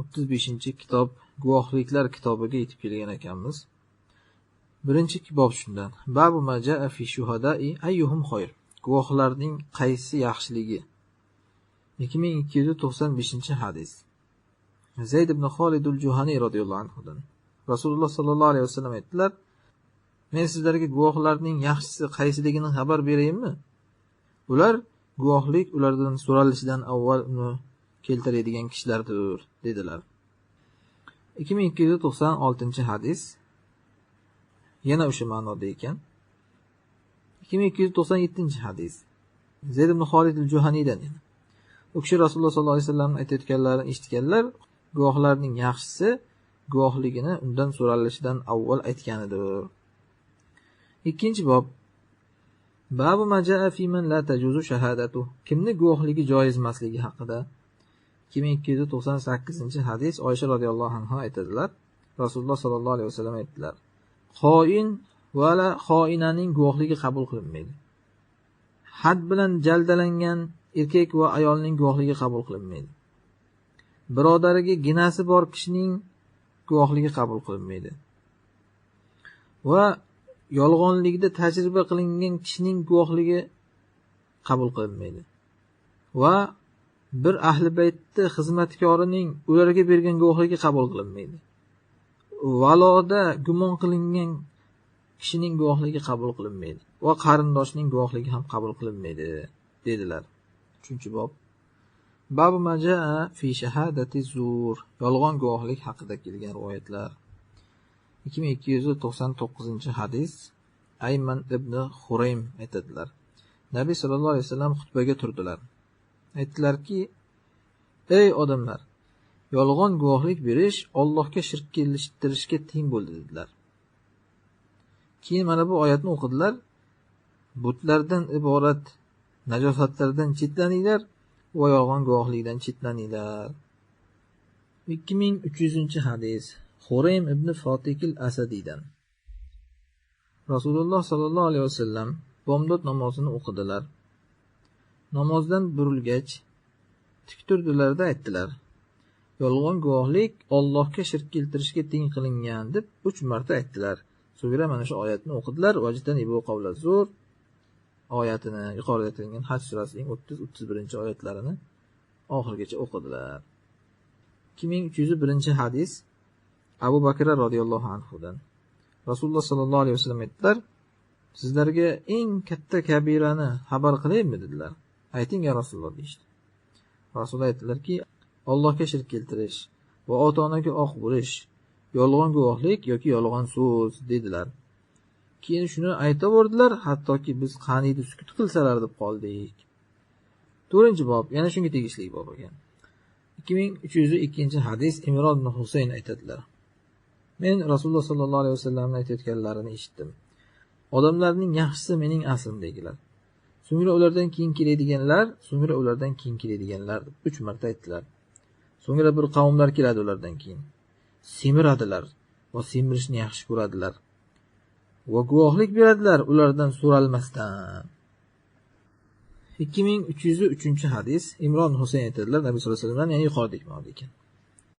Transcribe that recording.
o'ttiz beshinchi kitob guvohliklar kitobiga yetib kelgan ekanmiz. Birinchi bob shundan. Babu majaa fi shuhadai ayyuhum xoyr guvohlarning qaysi yaxshiligi? ikki ming ikki yuz to'qson beshinchi hadis. Zayd ibn xolidul juhaniy roziyallohu anhudan. Rasululloh sollallohu alayhi vasallam aytdilar men sizlarga guvohlarning yaxshisi qaysiligini xabar beraymi ular guvohlik ulardan so'ralishidan avval uni keltiradigan kishilardir dedilar. ikki ming ikki yuz to'qson oltinchi hadis yana o'sha ma'noda ekan. ikki ming ikki yuz to'qson yettinchi hadis. Zayd ibn xolid al juhaniydan u kishi rasululloh sollallohu alayhi vasallam aytayotganlarini eshitganlar guvohlarning yaxshisi guvohligini undan so'ralishidan avval aytganidir. Ikkinchi bob. Babu majaa fiman la tajuzu shahadatu. Kimni guvohligi joiz emasligi haqida? Ikki ming ikki yuz to'qson sakkizinchi hadis oysha roziyallohu anhu aytadilar. Rasululloh sollallohu alayhi vasallam aytdilar. Xoin vala xoinaning guvohligi qabul qilinmaydi. Had bilan jaldalangan erkak va ayolning guvohligi qabul qilinmaydi. Birodariga ginasi bor kishining guvohligi qabul qilinmaydi. Va yolg'onlikda tajriba qilingan kishining guvohligi qabul qilinmaydi. Va bir ahli baytni xizmatkorining ularga bergan guvohligi qabul qilinmaydi. Valoda gumon qilingan kishining guvohligi qabul qilinmaydi va qarindoshning guvohligi ham qabul qilinmaydi dedilar. Uchinchi bob. Babu majaa fi shahadati zur. Yolg'on guvohlik haqida kelgan rivoyatlar. ikki ming ikki yuz to'qson to'qqizinchi hadis ayman ibn xureym aytadilar. Nabiy sallallohu alayhi vasallam xutbaga turdilar. Aytdilarki ey odamlar yolg'on guvohlik berish ollohga shirk keltirishga teng bo'ldi dedilar. Keyin mana bu oyatni o'qidilar. Butlardan iborat najosatlardan chetlaninglar va yolg'on guvohlikdan chetlaninglar. Ikki ming uch yuzinchi hadis. Xureym ibn fotikil asadiydan rasululloh sollallohu alayhi vasallam bomdod namozini o'qidilar. Namozdan burilgach tik turdilarda aytdilar yolg'on guvohlik ollohga shirk keltirishga teng qilingan deb uch marta aytdilar. So'ngra mana shu oyatni o'qidilar. Zo'r oyatini yuqorida aytilgan haj surasining o'ttiz o'ttiz birinchi oyatlarini oxirigacha o'qidilar. ikki ming uch yuz birinchi hadis abu bakr roziyallohu anhudan. Rasululloh sollallohu alayhi vasallam aytdilar sizlarga eng katta kabirani xabar qilaymi? dedilar. Ayting ya rasululloh deyishdi. Rasululloh aytdilarki allohga shirk keltirish va ota onaga oq bo'lish yolg'on guvohlik yoki yolg'on so'z dedilar. Keyin shuni aytaverdilar hattoki biz qaniydi sukut qilsalar deb qoldik. To'rtinchi bob yana shunga tegishli bob ekan. ikki ming uch yuz ikkinchi hadis imron ibn husayn aytadilar. Men rasululloh sollallohu alayhi vasallamni aytayotganlarini eshitdim. Odamlarning yaxshisi mening asrimdagilar so'ngra ulardan keyin keladiganlar so'ngra ulardan keyin keladiganlar deb uch marta aytdilar. So'ngra bir qavmlar keladi ulardan keyin. Semiradilar va semirishni yaxshi ko'radilar. Va guvohlik beradilar ulardan so'ralmasdan. Ikki ming uch yuz uchinchi hadis imron husayn aytadilar. Nabiy sallallohu alayhi vasallamdan ya'ni yuqoridagi ma'noda ekan